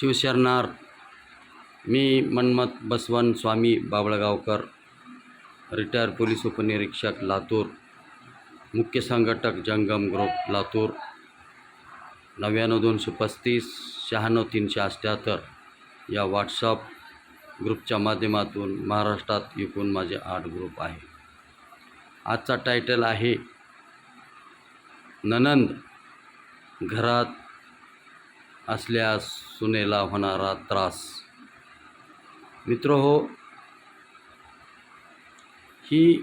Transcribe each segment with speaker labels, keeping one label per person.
Speaker 1: शिवशरणार मी Manmath Basavan Swami Babalgaonkar retire police उपनिरीक्षक लातूर मुख्य संघटक जंगम ग्रुप लातूर नव्याण्णव दोनशे पस्तीस शहाण्णव तीनशे अठ्ठ्याहत्तर या व्हॉट्सअप ग्रुपच्या माध्यमातून महाराष्ट्रात एकूण माझे आठ ग्रुप आहे. आजचा टायटल आहे ननंद घरात असल्यास सुनेला होणारा त्रास. मित्र हो ही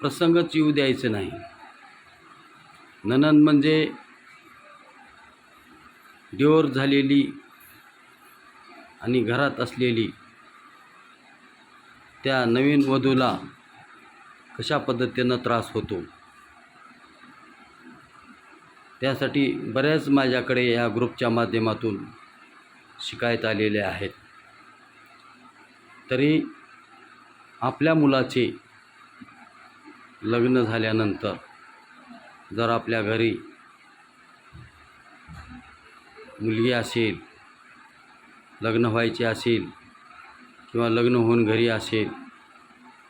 Speaker 1: प्रसंगच येऊ द्यायचं नाही. ननंद म्हणजे देवर झालेली आणि घरात असलेली त्या नवीन वधूला कशा पद्धतीनं त्रास होतो? त्यासाठी बऱ्याच माझ्याकडे या ग्रुपच्या माध्यमातून शिकायत आलेले आहेत. तरी आपल्या मुलाचे लग्न झाल्यानंतर जर आपल्या घरी मुलगी असेल लग्न व्हायचे असेल किंवा लग्न होऊन घरी असेल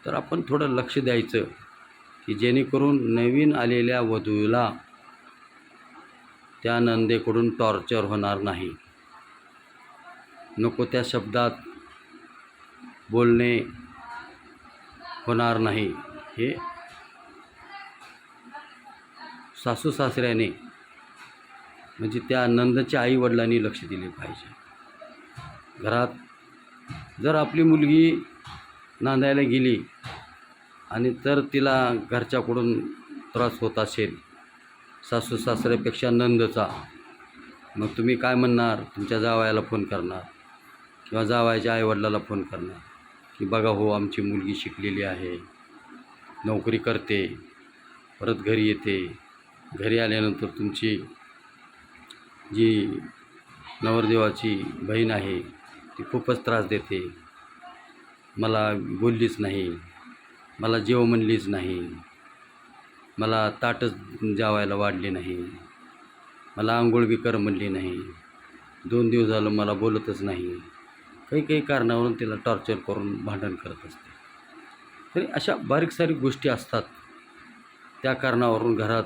Speaker 1: तर आपण थोडं लक्ष द्यायचं की जेणेकरून नवीन आलेल्या वधूला त्या नंदेकडून टॉर्चर होणार नाही. नको त्या शब्दात बोलणे होणार नाही. हे सासू सासऱ्याने म्हणजे त्या नंदच्या आईवडिलांनी लक्ष दिले पाहिजे. घरात जर आपली मुलगी नांदायला गेली आणि तर तिला घरच्याकडून त्रास होत असेल सासू सासऱ्यापेक्षा नंदचा. मग तुम्ही काय म्हणणार? तुमच्या जावयाला फोन करणार. किंवा जावायच्या आईवडिलाला फोन करणार. की बघा हो आमची मुलगी शिकलेली आहे. नोकरी करते. परत घरी येते. घरी आल्यानंतर तुमची जी नवरदेवाची बहीण आहे ती खूपच त्रास देते. मला बोललीच नाही. मला जेव म्हणलीच नाही. मला ताटच जेवायला वाढली नाही. मला आंघोळ बी कर म्हणली नाही. दोन दिवस झालं मला बोलतच नाही. काही काही कारणावरून तिला टॉर्चर करून भांडण करत असते. तरी अशा बारीक सारीक गोष्टी असतात. त्या कारणावरून घरात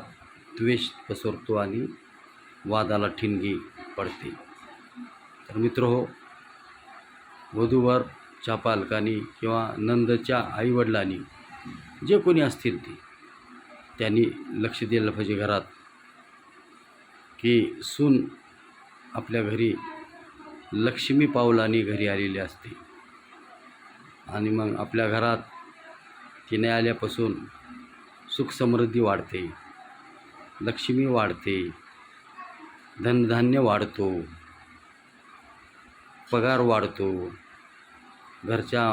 Speaker 1: द्वेष पसरतो आणि वादाला ठिणगी पडते. तर मित्र हो वधूवरच्या पालकांनी किंवा नंदच्या आईवडिलांनी जे कोणी असतील ते त्यांनी लक्ष दिलं पाहिजे घरात की सून आपल्या घरी लक्ष्मी पावलाने घरी आलेली असते. आणि मग आपल्या घरात तिने आल्यापासून सुख समृद्धी वाढते लक्ष्मी वाढते धनधान्य वाढतो पगार वाढतो. घरच्या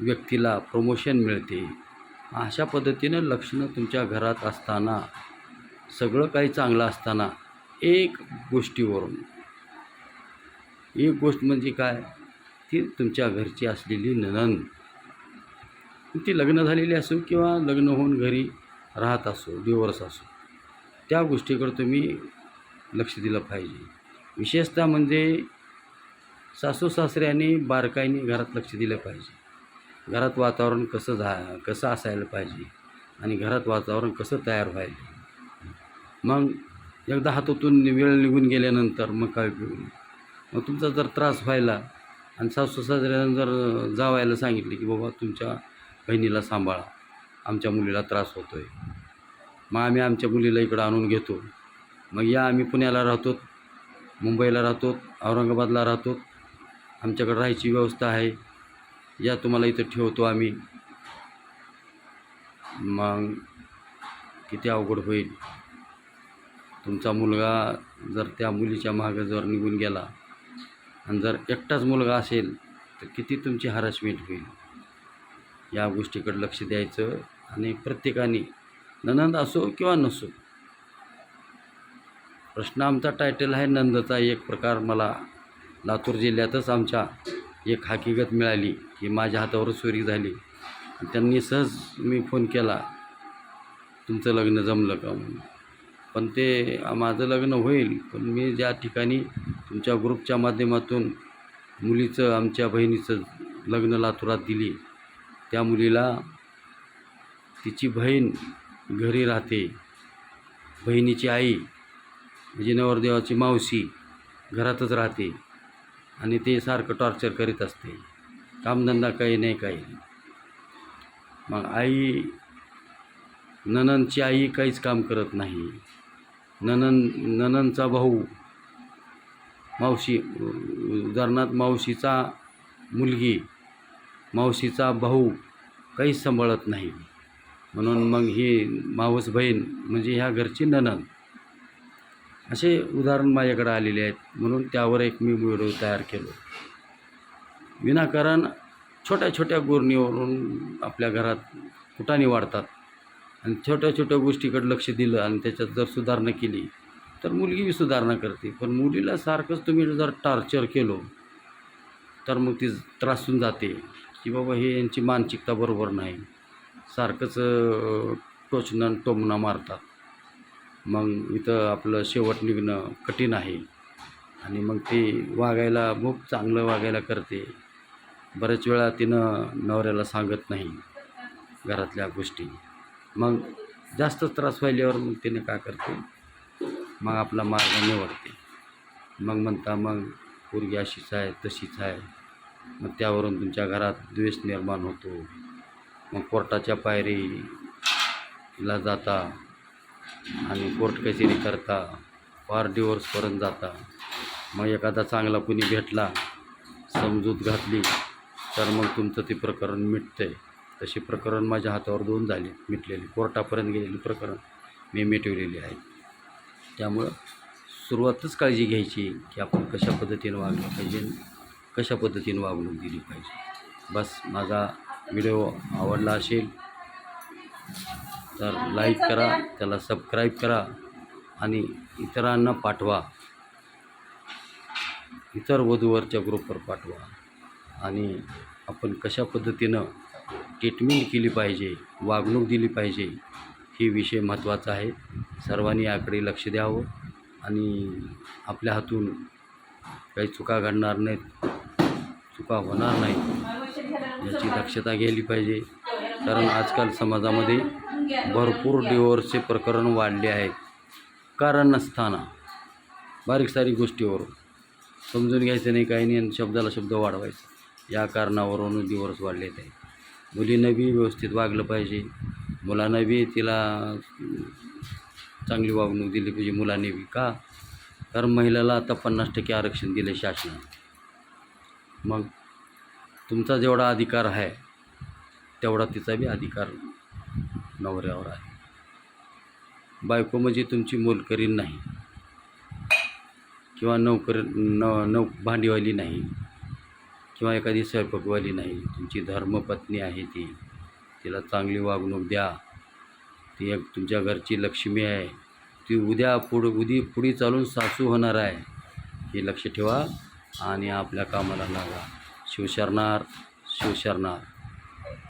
Speaker 1: व्यक्तीला प्रमोशन मिळते. अशा पद्धतीनं लक्षणं तुमच्या घरात असताना सगळं काही चांगलं असताना एक गोष्टीवरून एक गोष्ट म्हणजे काय? ती तुमच्या घरची असलेली ननंद ती लग्न झालेली असो किंवा लग्न होऊन घरी राहत असो डिवोर्स असो त्या गोष्टीकडे तुम्ही लक्ष दिलं पाहिजे. विशेषतः म्हणजे सासू सासऱ्याने बारकाईने घरात लक्ष दिलं पाहिजे. घरात वातावरण कसं झा कसं असायला पाहिजे आणि घरात वातावरण कसं तयार व्हायला मग एकदा हातातून वेळ निघून गेल्यानंतर मग काय मग तुमचा जर त्रास व्हायला आणि सासू सासऱ्यानं जर जावायला सांगितले की बाबा तुमच्या बहिणीला सांभाळा आमच्या मुलीला त्रास होतो आहे मग आम्ही आमच्या मुलीला इकडं आणून घेतो. मग या आम्ही पुण्याला राहतो मुंबईला राहतो औरंगाबादला राहतो. आमच्याकडे राहायची व्यवस्था आहे. या तुम्हाला इथं ठेवतो आम्ही. मग किती अवघड होईल. तुमचा मुलगा जर त्या मुलीच्या मागं जर निघून गेला आणि जर एकटाच मुलगा असेल तर किती तुमची हॅरासमेंट होईल? या गोष्टीकडे लक्ष द्यायचं आणि प्रत्येकाने ननंद असो किंवा नसो प्रश्न आमचा टायटल आहे नंदचा. एक प्रकार मला लातूर जिल्ह्यातच आमच्या एक हकीकत मिळाली की माझ्या हातावर चोरी झाली. त्यांनी सहज मी फोन केला तुमचं लग्न जमलं का? म्हणून. पण ते माझं लग्न होईल पण मी ज्या ठिकाणी तुमच्या ग्रुपच्या माध्यमातून मुलीचं आमच्या बहिणीचं लग्न लातुरात दिली त्या मुलीला तिची बहीण घरी राहते. बहिणीची आई म्हणजे नवरदेवाची मावशी घरातच राहते. आणि ते सारखं टॉर्चर करीत असते कामधंदा काही नाही काही मग आई ननंदची आई काहीच काम करत नाही. ननन ननंदचा भाऊ मावशी उदाहरणार्थ मावशीचा मुलगी मावशीचा भाऊ काहीच सांभाळत नाही. म्हणून मग ही मावस बहीण म्हणजे ह्या घरची ननंद असे उदाहरण माझ्याकडे आलेले आहेत. म्हणून त्यावर एक मी व्हिडिओ तयार केलो. विनाकारण छोट्या छोट्या गुरणीवरून आपल्या घरात कुटाणी वाढतात. आणि छोट्या छोट्या गोष्टीकडे लक्ष दिलं आणि त्याच्यात जर सुधारणा केली तर मुलगी बी सुधारणा करते. पण मुलीला सारखंच तुम्ही जर टार्चर केलो तर मग ती त्रासून जाते. की बाबा हे यांची मानसिकता बरोबर नाही. सारखंच टोचणं टोमणं मारतात. मग इथं आपलं शेवट निघणं कठीण आहे. आणि मग ती वागायला खूप चांगलं वागायला करते. बऱ्याच वेळा तिनं नवऱ्याला सांगत नाही घरातल्या गोष्टी. मग जास्त त्रास व्हायल्यावर मग तिने काय करते? मग आपला मार्ग निवडते. मग म्हणता मग पोरगी अशीच आहे तशीच आहे. मग त्यावरून तुमच्या घरात द्वेष निर्माण होतो. मग कोर्टाच्या पायरीला जाता आणि कोर्ट कचेरी करता फार डिवोर्सपर्यंत जाता. मग एखादा चांगला कुणी भेटला समजूत घातली तर मग तुमचं ते प्रकरण मिटतंय. तशी प्रकरण माझ्या हातावर दोन झाले मिटलेले. कोर्टापर्यंत गेलेले प्रकरण मी मिटवलेले आहे. त्यामुळं सुरुवातच काळजी घ्यायची की आपण कशा पद्धतीनं वागलं पाहिजे कशा पद्धतीनं वागणूक दिली पाहिजे. बस माझा व्हिडिओ आवडला असेल तर लाईक करा त्याला सबस्क्राईब करा आणि इतरांना पाठवा. इतर वधूवरच्या ग्रुपवर पाठवा. आणि आपण कशा पद्धतीनं ट्रीटमेंट केली पाहिजे वागणूक दिली पाहिजे हे विषय महत्त्वाचा आहे. सर्वांनी याकडे लक्ष द्यावं आणि आपल्या हातून काही चुका घडणार नाहीत चुका होणार नाहीत याची दक्षता घ्यायली पाहिजे. कारण आजकाल समाजामध्ये भरपूर डिवोर्सचे प्रकरण वाढले आहेत. कारण नसताना बारीक सारीक गोष्टीवरून. समजून घ्यायचं नाही काही नाही आणि शब्दाला शब्द वाढवायचा. या कारणावरून डिवोर्स वाढलेत आहे मुलीनं बी व्यवस्थित वागलं पाहिजे. मुलांना बी तिला चांगली वागणूक दिली पाहिजे. मुलांनी बी. का? कारण महिलाला आता पन्नास टक्के आरक्षण दिले शासनाने. मग तुमचा जेवढा अधिकार आहे तेवढा तिचा बी अधिकार नवऱ्यावर आहे. बायको म्हणजे तुमची मोलकरीण नाही. किंवा नोकर न नौ भांडीवाली नाही. किंवा एखादी स्वयंपाकवाली नाही. तुमची धर्मपत्नी आहे ती. तिला चांगली वागणूक द्या. ती एक तुमच्या घरची लक्ष्मी आहे. ती उद्या पुढं उदी पुढे चालून सासू होणार आहे. हे लक्ष ठेवा आणि आपल्या कामाला लागा. शिवशरणार शिवशरणार.